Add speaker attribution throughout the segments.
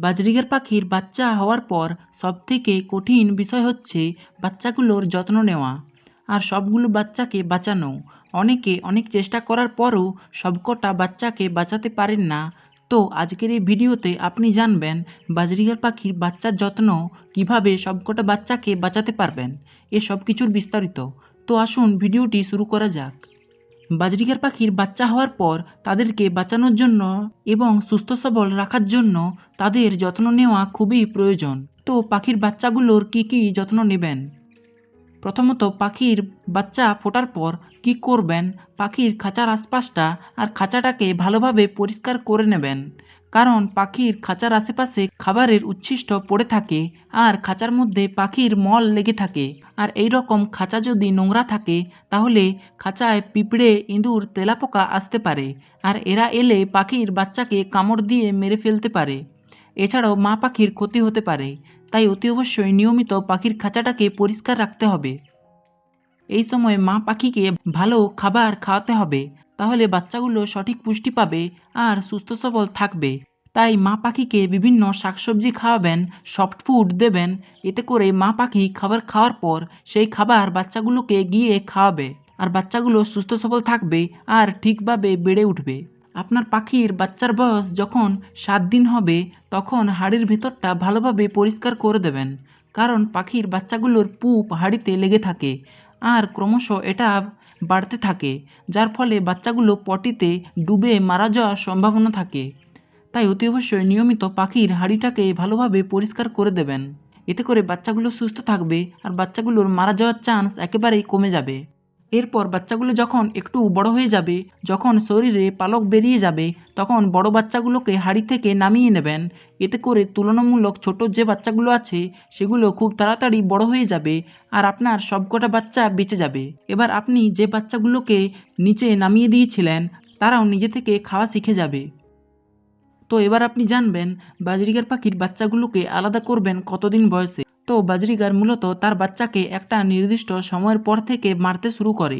Speaker 1: Budgerigar পাখির বাচ্চা হওয়ার পর সবথেকে কঠিন বিষয় হচ্ছে বাচ্চাগুলোর যত্ন নেওয়া। আর সবগুলো বাচ্চাকে বাঁচানো। অনেকে অনেক চেষ্টা করার পরও সবকটা বাচ্চাকে বাঁচাতে পারেন না। তো আজকের এই ভিডিওতে আপনি জানবেন বাজরিগার পাখির বাচ্চার যত্ন কীভাবে সবকটা বাচ্চাকে বাঁচাতে পারবেন। এ সব কিছুর বিস্তারিত। তো আসুন ভিডিওটি শুরু করা যাক। বাজরিগার পাখির বাচ্চা হওয়ার পর তাদেরকে বাঁচানোর জন্য এবং সুস্থ সবল রাখার জন্য তাদের যত্ন নেওয়া খুবই প্রয়োজন। তো পাখির বাচ্চাগুলোর কি কি যত্ন নেবেন? প্রথমত পাখির বাচ্চা ফোটার পর কি করবেন? পাখির খাঁচার আশপাশটা আর খাঁচাটাকে ভালোভাবে পরিষ্কার করে নেবেন। কারণ পাখির খাঁচার আশেপাশে খাবারের উচ্ছিষ্ট পড়ে থাকে আর খাঁচার মধ্যে পাখির মল লেগে থাকে। আর এই রকম খাঁচা যদি নোংরা থাকে, তাহলে খাঁচায় পিঁপড়ে, ইঁদুর, তেলাপোকা আসতে পারে আর এরা এলে পাখির বাচ্চাকে কামড় দিয়ে মেরে ফেলতে পারে। এছাড়াও মা পাখির ক্ষতি হতে পারে, তাই অতি অবশ্যই নিয়মিত পাখির খাঁচাটাকে পরিষ্কার রাখতে হবে। এই সময় মা পাখিকে ভালো খাবার খাওয়াতে হবে তাহলে বাচ্চাগুলো সঠিক পুষ্টি পাবে আর সুস্থ সবল থাকবে। তাই মা পাখিকে বিভিন্ন শাকসবজি খাওয়াবেন সফট ফুড দেবেন, এতে করে মা পাখি খাবার খাওয়ার পর সেই খাবার বাচ্চাগুলোকে গিয়ে খাওয়াবে আর বাচ্চাগুলো সুস্থ সবল থাকবে আর ঠিকভাবে বেড়ে উঠবে। আপনার পাখির বাচ্চার বয়স যখন সাত দিন হবে, তখন হাড়ির ভেতরটা ভালোভাবে পরিষ্কার করে দেবেন, কারণ পাখির বাচ্চাগুলোর পুপ হাড়িতে লেগে থাকে আর ক্রমশ এটা বাড়তে থাকে, যার ফলে বাচ্চাগুলো পটিতে ডুবে মারা যাওয়ার সম্ভাবনা থাকে। তাই অতি অবশ্যই নিয়মিত পাখির হাঁড়িটাকে ভালোভাবে পরিষ্কার করে দেবেন। এতে করে বাচ্চাগুলো সুস্থ থাকবে আর বাচ্চাগুলোর মারা যাওয়ার চান্স একেবারেই কমে যাবে। এরপর বাচ্চাগুলো যখন একটু বড় হয়ে যাবে, যখন শরীরে পালক বেরিয়ে যাবে, তখন বড় বাচ্চাগুলোকে হাঁড়ি থেকে নামিয়ে নেবেন। এতে করে তুলনামূলক ছোট যে বাচ্চাগুলো আছে, সেগুলো খুব তাড়াতাড়ি বড় হয়ে যাবে আর আপনার সবকটা বাচ্চা বেঁচে যাবে। এবার আপনি যে বাচ্চাগুলোকে নিচে নামিয়ে দিয়েছিলেন, তারাও নিজে থেকে খাওয়া শিখে যাবে। তো এবার আপনি জানবেন বাজরিগার পাখির বাচ্চাগুলোকে আলাদা করবেন কতদিন বয়সে। তো বাজরিগার মূলত তার বাচ্চাকে একটা নির্দিষ্ট সময়ের পর থেকে মারতে শুরু করে।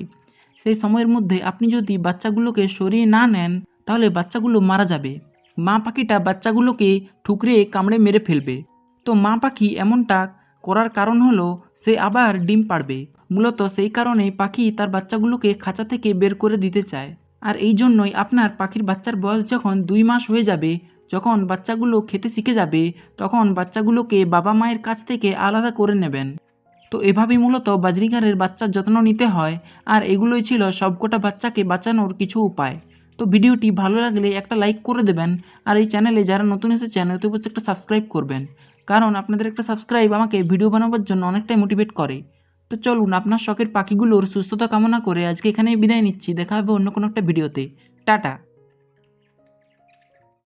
Speaker 1: সেই সময়ের মধ্যে আপনি যদি বাচ্চাগুলোকে সরিয়ে না নেন, তাহলে বাচ্চাগুলো মারা যাবে। মা পাখিটা বাচ্চাগুলোকে ঠুকরে কামড়ে মেরে ফেলবে। তো মা পাখি এমনটা করার কারণ হলো, সে আবার ডিম পাড়বে। মূলত সেই কারণে পাখি তার বাচ্চাগুলোকে খাঁচা থেকে বের করে দিতে চায়। আর এই জন্যই আপনার পাখির বাচ্চার বয়স যখন দুই মাস হয়ে যাবে, যখন বাচ্চাগুলো খেতে শিখে যাবে, তখন বাচ্চাগুলোকে বাবা মায়ের কাছ থেকে আলাদা করে নেবেন। তো এভাবেই মূলত বাজরিগারের বাচ্চার যত্ন নিতে হয়, আর এগুলোই ছিল সবকটা বাচ্চাকে বাঁচানোর কিছু উপায়। তো ভিডিওটি ভালো লাগলে একটা লাইক করে দেবেন, আর এই চ্যানেলে যারা নতুন এসেছেন অতি একটা সাবস্ক্রাইব করবেন। কারণ আপনাদের একটা সাবস্ক্রাইব আমাকে ভিডিও বানাবার জন্য অনেকটাই মোটিভেট করে। তো চলুন, আপনার শখের পাখিগুলোর সুস্থতা কামনা করে আজকে এখানেই বিদায় নিচ্ছি। দেখা হবে অন্য কোনো একটা ভিডিওতে। টাটা।